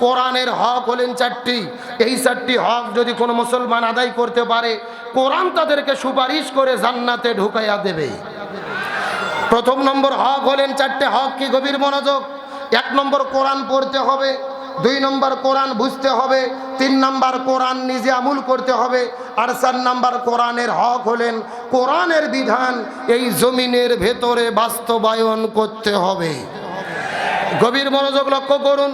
কোরআনের হক হলেন চারটি। এই চারটি হক যদি কোনো মুসলমান আদায় করতে পারে, কোরআন তাদেরকে সুপারিশ করে জান্নাতে ঢুকাইয়া দেবে। প্রথম নম্বর হক হলেন চারটে হক কি? গভীর মনোযোগ। এক নম্বর কোরআন পড়তে হবে। দুই নম্বর কোরআন বুঝতে হবে। তিন নম্বর কোরআন নিজে আমুল করতে হবে। আর চার নম্বর কোরআনের হক হলেন কোরআনের বিধান এই জমিনের ভেতরে বাস্তবায়ন করতে হবে। গভীর মনোযোগ লক্ষ্য করুন।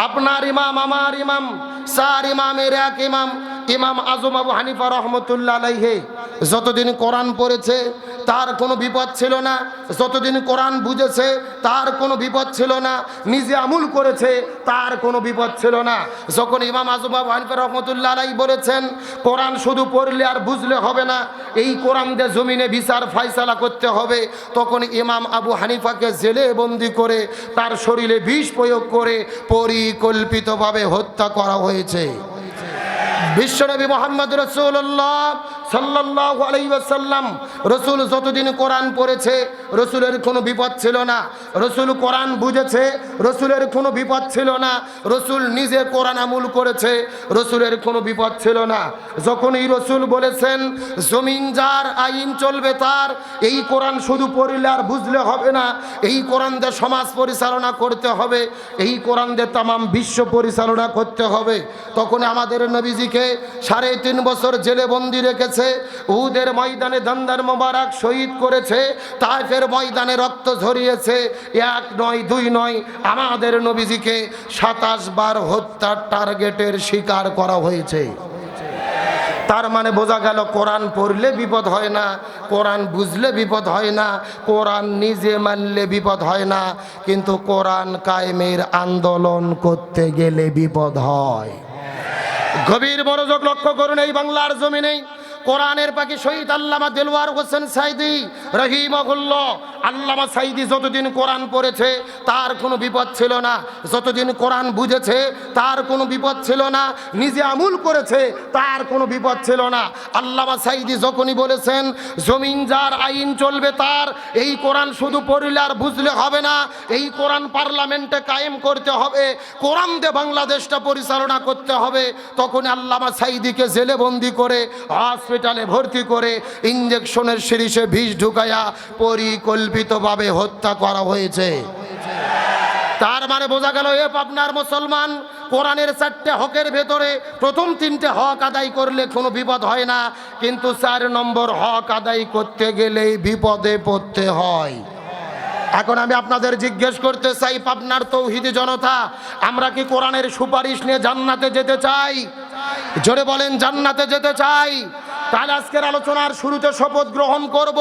আপনার ইমাম আমার ইমাম সার ইমামের এক ইমাম ইমাম আজম আবু হানিফা রহমতুল্লাহ যতদিন কোরআন পড়েছে, তার কোনো বিপদ ছিল না। যতদিন কোরআন বুঝেছে, তার কোনো বিপদ ছিল না। নিজে আমুল করেছে, তার কোনো বিপদ ছিল না। যখন ইমাম আজম আবু হানিফা রহমতুল্লাহ আলাই বলেছেন, কোরআন শুধু পড়লে আর বুঝলে হবে না, এই কোরআন দিয়ে জমিনে বিচার ফাইসালা করতে হবে, তখন ইমাম আবু হানিফাকে জেলে বন্দি করে, তার শরীরে বিষ প্রয়োগ করে পরিকল্পিতভাবে হত্যা করা হয়েছে। বিশ্বনবী মোহাম্মদ রসুল্লাহ সাল্লাহ আলাইসাল্লাম রসুল যতদিন কোরআন পড়েছে, রসুলের কোনো বিপদ ছিল না। রসুল কোরআন বুঝেছে, রসুলের কোনো বিপদ ছিল না। রসুল নিজে কোরআন আমুল করেছে, রসুলের কোনো বিপদ ছিল না। যখন এই রসুল বলেছেন, জমিন যার আইন চলবে তার, এই কোরআন শুধু পড়লে আর বুঝলে হবে না। এই কোরআন দিয়ে সমাজ পরিচালনা করতে হবে, এই কোরআন দিয়ে তামাম বিশ্ব পরিচালনা করতে হবে। তখন আমাদের নবীজিকে সাড়ে তিন বছর জেলে বন্দি রেখেছে। উহুদের ময়দানে দন্দার মোবারক শহীদ করেছে, তাইফের ময়দানে রক্ত ঝরিয়েছে, এক নয়, দুই নয়, আমাদের নবীজিকে সাতাশ বার হত্যার টার্গেটের শিকার করা হয়েছে। তার মানে বোঝা গেল, কোরআন পড়লে বিপদ হয় না, কোরআন বুঝলে বিপদ হয় না, কোরআন নিজে মানলে বিপদ হয় না, কিন্তু কোরআন কায়েমের আন্দোলন করতে গেলে বিপদ হয়। গভীর মনোযোগ লক্ষ্য করুন, এই বাংলার জমিনেই কোরআনের পাখি শহীদ আল্লামা দিলওয়ার হোসেন সাইদি রহিমগুল্ল আল্লামা সাইদি যতদিন কোরআন পড়েছে, তার কোনো বিপদ ছিল না। যতদিন কোরআন বুঝেছে, তার কোনো বিপদ ছিল না। নিজে আমুল করেছে, তার কোনো বিপদ ছিল না। আল্লামা সাইদি যখনই বলেছেন, জমিন যার আইন চলবে তার, এই কোরআন শুধু পড়লে আর বুঝলে হবে না। এই কোরআন পার্লামেন্টে কায়েম করতে হবে, কোরআন দিয়ে বাংলাদেশটা পরিচালনা করতে হবে। তখন আল্লামা সাইদিকে জেলে বন্দি করে, হসপিটালে ভর্তি করে ইঞ্জেকশনের সিরিজে বিষ ঢুকাইয়া পরিকল্পিতভাবে হত্যা করা হয়েছে। তার মানে বোঝা গেল, এ আপনার মুসলমান কোরআনের চারটে হকের ভেতরে প্রথম তিনটে হক আদায় করলে কোনো বিপদ হয় না, কিন্তু চার নম্বর হক আদায় করতে গেলেই বিপদে পড়তে হয়। এখন আমি আপনাদের জিজ্ঞেস করতে চাই, পাবনার তৌহিদি জনতা, আমরা কি কোরআনের সুপারিশ নিয়ে জান্নাতে যেতে চাই? জোরে বলেন, জান্নাতে যেতে চাই। তাহলে আজকের আলোচনার শুরুতে শপথ গ্রহণ করব,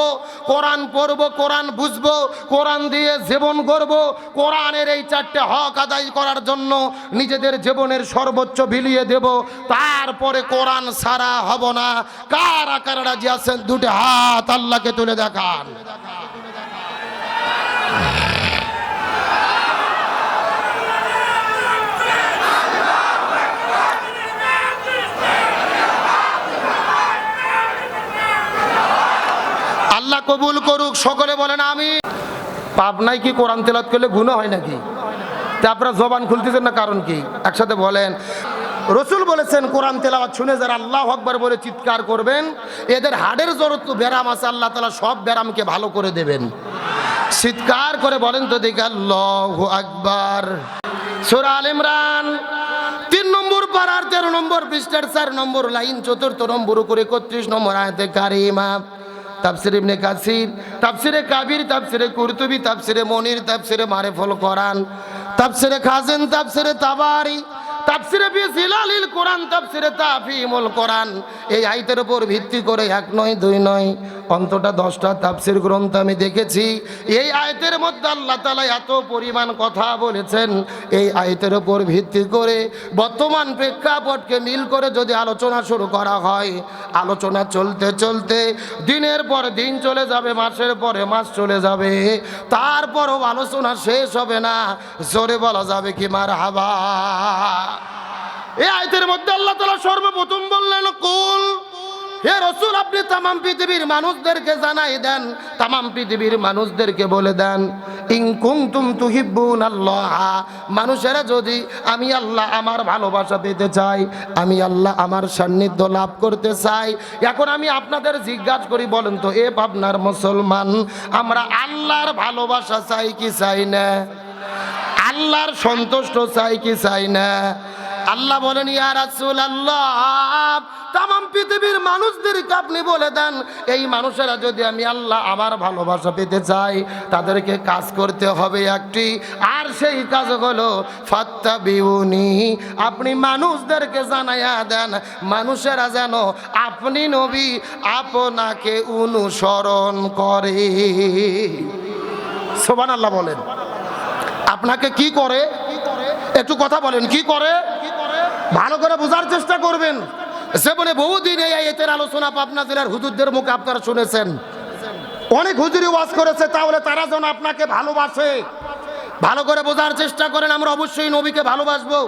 কোরআন পড়ব, কোরআন বুঝব, কোরআন দিয়ে জীবন করব কোরআনের এই চারটে হক আদায় করার জন্য নিজেদের জীবনের সর্বোচ্চ বিলিয়ে দেব। তারপরে কোরআন সারা হব না। কার আকার রাজি আছেন? দুটো হাত আল্লাহকে তুলে দেখান আল্লাহ কবুল করুক, সকলে বলেন আমি পাবনায় কি কোরআন তেলাত করলে গুণ হয় নাকি? তা আপনারা জবান খুলতেছেন না কারণ কি? একসাথে বলেন। রসুল বলেছেন, কোরআন তেলাওয়াত শুনে যারা আল্লাহ আকবর বলে চিৎকার করবেন, এদের হাড়ের জরত ব্যারাম আছে, আল্লাহ তালা সব ব্যারামকে ভালো করে দেবেন। চিৎকার করে বলেন তো দেখে, আল্লাহ আকবর। সুরা আল ইমরান, তিন নম্বর পাড়ার তেরো নম্বর পৃষ্ঠার চার নম্বর লাইন, চতুর্থ নম্বর করে একত্রিশ নম্বর আয়তে কারিমা। তাফসির ইবনে কাসির, তাফসিরে কাবির, তাফসিরে কুরতুবি, তাফসিরে মনির, তাফসিরে মারেফল কোরআন তাপসিরে খাজেন, তাফসিরে তাবারি কোরআন তাফিমুল কোরআন। এই আইতের উপর ভিত্তি করে এক নয়, দুই নয় অন্তটা দশটা তাফসির গ্রন্থ আমি দেখেছি। এই আয়তের মধ্যে আল্লাহ তালা এত পরিমাণ কথা বলেছেন। এই আয়তের উপর ভিত্তি করে বর্তমান প্রেক্ষাপটকে মিল করে যদি আলোচনা শুরু করা হয়, আলোচনা চলতে চলতে দিনের পর দিন চলে যাবে, মাসের পরে মাস চলে যাবে। তারপরও আলোচনা শেষ হবে না। জোরে বলা যাবে কি মার হাবা এই আয়তের মধ্যে আল্লাহ তালা সর্বপ্রথম বললেন, কুল হে রসুল, আপনি তামাম পৃথিবীর মানুষদেরকে জানাই দেন, তামাম পৃথিবীর মানুষদেরকে বলে দেন ইনকুন্তুম তুহিব্বুন আল্লাহ মানুষেরা যদি আমি আল্লাহ আমার ভালোবাসা পেতে চাই, আমি আল্লাহ আমার সান্নিধ্য লাভ করতে চাই, এখন আমি আপনাদের জিজ্ঞাসা করি, বলেন তো, এ পাবনার মুসলমান, আমরা আল্লাহর ভালোবাসা চাই কি চাই না? আল্লাহর সন্তুষ্ট চাই কি চাই না? আল্লাহ বলেন, ইয়া রাসূল আল্লাহ তাম পৃথিবীর মানুষদেরকে আপনি বলে দেন, এই মানুষেরা যদি আমি আল্লাহ আমার ভালোবাসা পেতে চাই, তাদেরকে কাজ করতে হবে একটি, আর সেই কাজ হলো ফাত্তা বিউনি আপনি মানুষদেরকে জানাইয়া দেন, মানুষেরা যেন আপনি নবী, আপনাকে অনুসরণ করে সোবান আল্লাহ বলেন। আপনাকে কি করে? একটু কথা বলেন, কি করে? ভালো করে বোঝার চেষ্টা করবেন। সেবনে বহুদিন এই আয়াতের আলোচনা পাবনা জেলার হুজুরদের মুখে আপনারা শুনেছেন। অনেক হুজুরি ওয়াজ করেছে, তাহলে তারা যেন আপনাকে ভালোবাসে। ভালো করে বোঝার চেষ্টা করেন, আমরা অবশ্যই নবীকে ভালোবাসবো।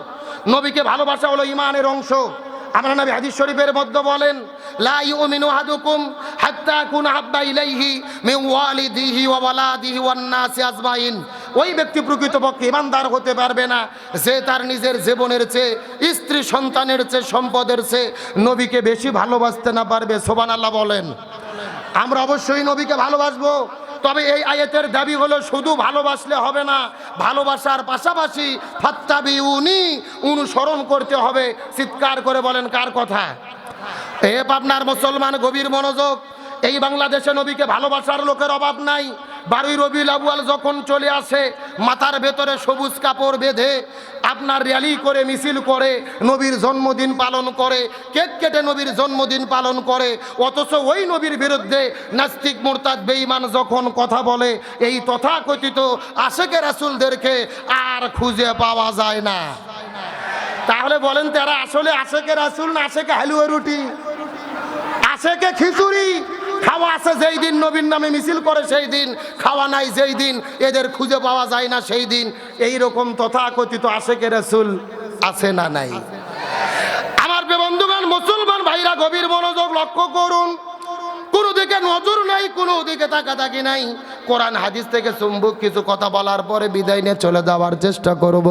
নবীকে ভালোবাসা হলো ইমানের অংশ। আমরা নবী হাদিস শরীফের মধ্যে বলেন, লা ইউমিনু আহাদুকুম হাত্তা কুন হাব্বা ইলাইহি মিন ওয়ালিদিহি ওয়া ওয়ালাদিহি ওয়ান নাসি আজমাইন। ওই ব্যক্তি প্রকৃতপক্ষে ইমানদার হতে পারবে না। যে তার নিজের জীবনের চেয়ে, স্ত্রী সন্তানের চেয়ে, সম্পদের চেয়ে নবীকে বেশি ভালোবাসতে না পারবে সোবান আল্লাহ বলেন। আমরা অবশ্যই নবীকে ভালোবাসবো, তবে এই আয়াতের দাবি হলো শুধু ভালোবাসলে হবে না, ভালোবাসার পাশাপাশি ফাত্তাবি উনি অনুসরণ করতে হবে। চিৎকার করে বলেন, কার কথা? এ পাবনার মুসলমান গভীর মনোযোগ। এই বাংলাদেশে নবীকে ভালোবাসার লোকের অভাব নাই। বারুই রবিউল আবুয়াল যখন চলে আসে, মাথার ভেতরে সবুজ কাপড় বেঁধে আপনার র্যালি করে, মিছিল করে, নবীর জন্মদিন পালন করে, কেক কেটে নবীর জন্মদিন পালন করে, অথচ ওই নবীর বিরুদ্ধে নাস্তিক, মোরতাদ, বেঈমান যখন কথা বলে, এই তথাকথিত আশেকে রাসুলদেরকে আর খুঁজে পাওয়া যায় না। তাহলে বলেন তারা আসলে আশেকে রাসুল না আশেকে হালুয়া রুটি? আশেকে খিচুড়ি? খাওয়া আছে যেই দিন নবীর নামে মিছিল করে সেই দিন, খাওয়া নাই যেই দিন, এদের খুঁজে পাওয়া যায় না সেই দিন। এই রকম তথাকথিত আশেকে রসুল আছে না নাই? আমার বন্ধুগণ মুসলমান ভাইরা, গভীর মনোযোগ লক্ষ্য করুন। কোনো দিকে নজর নাই, কোনো দিকে তাকাতাকি নাই। কোরআন হাদিস থেকে চুম্বুক কিছু কথা বলার পরে বিদায় নিয়ে চলে যাওয়ার চেষ্টা করব।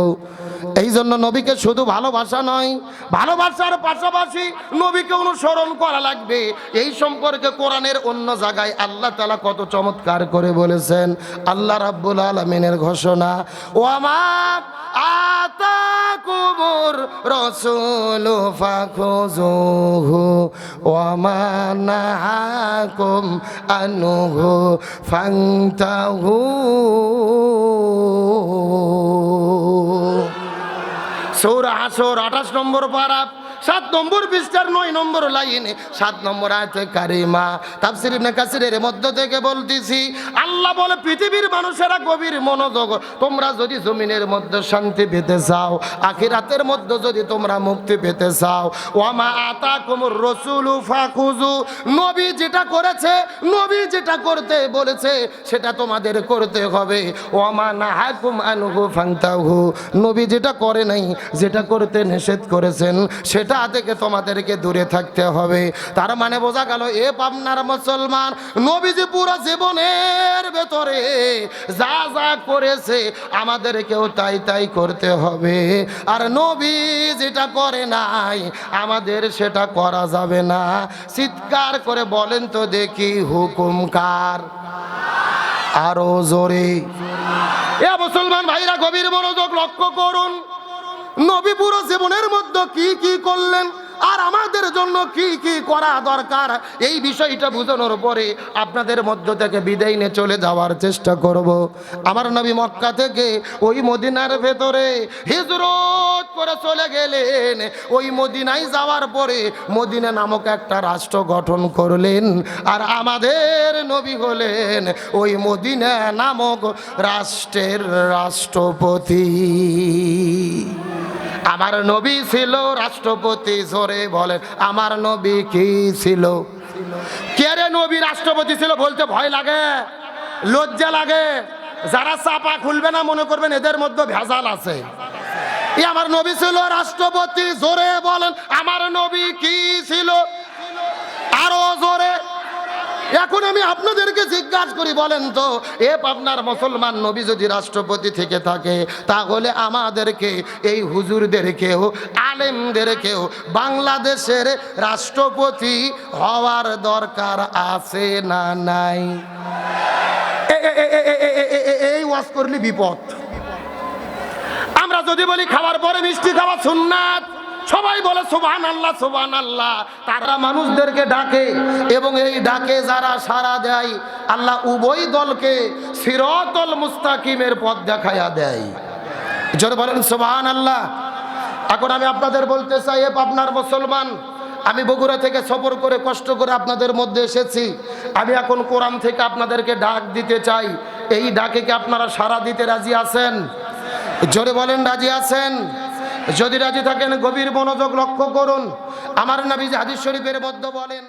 এই জন্য নবীকে শুধু ভালোবাসা নয়, ভালোবাসার পাশাপাশি নবীকে অনুসরণ করা লাগবে। এই সম্পর্কে কোরআনের অন্য জায়গায় আল্লাহ তালা কত চমৎকার করে বলেছেন, আল্লাহ রাব্বুল আলমিনের ঘোষণা ও আমার আতাকুমুর রসুল ফাখুজুহু ওয়া নাহাকুম আনহু ফান্তাহু সৌরা হাসর, আঠাশ নম্বর পারা সাত নম্বর বিস্তার নয় নম্বর লাইনে, সাত নম্বর আয়তে কারিমা, তাফসির ইবনে কাসিরের মধ্য থেকে বলতেছি আল্লাহ বলে, পৃথিবীর মানুষেরা গভীর মনোযোগ। তোমরা যদি জমিনের মধ্যে শান্তি পেতে চাও, আখিরাতের মধ্যে যদি তোমরা মুক্তি পেতে চাও, ওয়ামা আতা কুমুর রসুলু ফাকুজু নবী যেটা করেছে, নবী যেটা করতে বলেছে, সেটা তোমাদের করতে হবে। ওয়ামা নাহাকুম আনহু ফান্তাহু। নবী যেটা করে নাই, যেটা করতে নিষেধ করেছেন, সেটা থেকে তোমাদেরকে দূরে থাকতে হবে। তার মানে বোঝা গেল, এ পাবনার মুসলমান, নবীজি পুরো জীবনের ভেতরে যা যা করেছে আমাদেরকেও তাই তাই করতে হবে। আর নবী যেটা করে নাই, আমাদের সেটা করা যাবে না। চিৎকার করে বলেন তো দেখি হুকুমকার আরও জোরে। এ মুসলমান ভাইরা, গভীর মনোযোগ লক্ষ্য করুন। নবী পুরো জীবনের মধ্যে কি কি করলেন? আর আমাদের জন্য কি কি করা দরকার? এই বিষয়টা বোঝানোর পরে আপনাদের মধ্য থেকে বিদায় নিয়ে চলে যাওয়ার চেষ্টা করব। আমার নবী মক্কা থেকে ওই মদিনার ভেতরে হিজরত করে চলে গেলেন। ওই মদিনায় যাওয়ার পরে মদিনা নামক একটা রাষ্ট্র গঠন করলেন। আর আমাদের নবী হলেন ওই মদিনা নামক রাষ্ট্রের রাষ্ট্রপতি। আমার নবী ছিল রাষ্ট্রপতি, জোরে বলেন, আমার নবী কি ছিল? কে রে নবী রাষ্ট্রপতি ছিল বলতে ভয় লাগে? লজ্জা লাগে? যারা চাপা খুলবে না মনে করবেন এদের মধ্যে ভেজাল আছে। আমার নবী ছিল রাষ্ট্রপতি, জোরে বলেন, আমার নবী কি ছিল? এখন আমি আপনাদেরকে জিজ্ঞাসা করি, বলেন তো এ আপনার মুসলমান নবী যদি রাষ্ট্রপতি থেকে থাকে, তাহলে আমাদেরকে এই হুজুরদেরকেও আলেমদেরকেও বাংলাদেশের রাষ্ট্রপতি হওয়ার দরকার আছে না নাই? এই ওয়াজ করলে বিপদ। আমরা যদি বলি খাবার পরে মিষ্টি খাওয়া শুননাথ সবাই বলে সুবহান আল্লাহ সুবহান আল্লাহ তারা মানুষদেরকে ডাকে এবং এই ডাকে যারা সাড়া দেয়, আল্লাহ উভয় দলকে সিরতল মুস্তাকিমের পথ দেখাইয়া দেয়। জোরে বলেন সুবহান আল্লাহ এখন আমি আপনাদের বলতে চাই আপনার মুসলমান, আমি বগুড়া থেকে সফর করে, কষ্ট করে আপনাদের মধ্যে এসেছি। আমি এখন কোরআন থেকে আপনাদেরকে ডাক দিতে চাই। এই ডাকে কি আপনারা সাড়া দিতে রাজি আছেন? জোরে বলেন, রাজি আছেন? যদি রাজি থাকেন গভীর মনোযোগ লক্ষ্য করুন। আমার নবী হাদিস শরীফের মধ্যে বলেন